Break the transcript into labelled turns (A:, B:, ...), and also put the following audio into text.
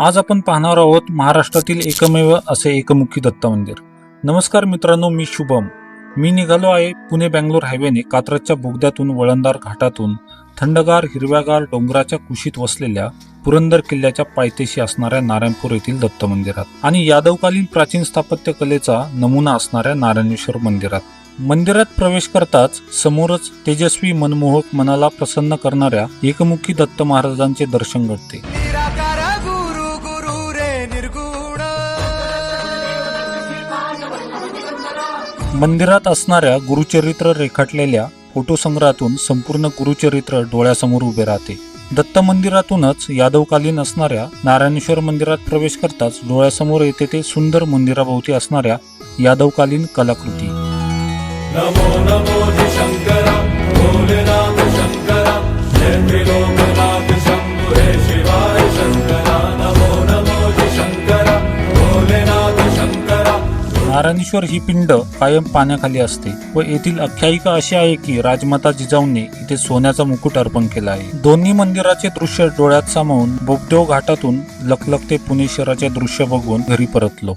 A: आज आपण पाहणार आहोत महाराष्ट्रातील एकमेव असे एकमुखी दत्त मंदिर नमस्कार मित्रांनो मी शुभम. मी निघालो आहे पुणे बँगलोर हायवेने कात्रजच्या बोगद्यातून वळणदार घाटातून थंडगार हिरव्यागार डोंगराच्या कुशीत वसलेल्या पुरंदर किल्ल्याच्या पायथ्याशी असणाऱ्या नारायणपूर येथील दत्त मंदिरात आणि यादवकालीन प्राचीन स्थापत्य कलेचा नमुना असणाऱ्या नारायणेश्वर मंदिरात. मंदिरात प्रवेश करताच समोरच तेजस्वी मनमोहक मनाला प्रसन्न करणाऱ्या एकमुखी दत्त महाराजांचे दर्शन घडते. मंदिरात असणाऱ्या गुरुचरित्र रेखाटलेल्या फोटोसंग्रहातून संपूर्ण गुरुचरित्र डोळ्यासमोर उभे राहते. दत्त मंदिरातूनच यादवकालीन असणाऱ्या नारायणेश्वर मंदिरात प्रवेश करताच डोळ्यासमोर येते ते सुंदर मंदिराभोवती असणाऱ्या यादवकालीन कलाकृती. नारायणेश्वर ही पिंड कायम पाण्याखाली असते व येथील आख्यायिका अशी आहे की राजमाता जिजाऊंनी इथे सोन्याचा मुकुट अर्पण केला आहे. दोन्ही मंदिराचे दृश्य डोळ्यात सामावून बोगदेव घाटातून लखलखते पुणे शहराचे दृश्य बघून घरी परतलो.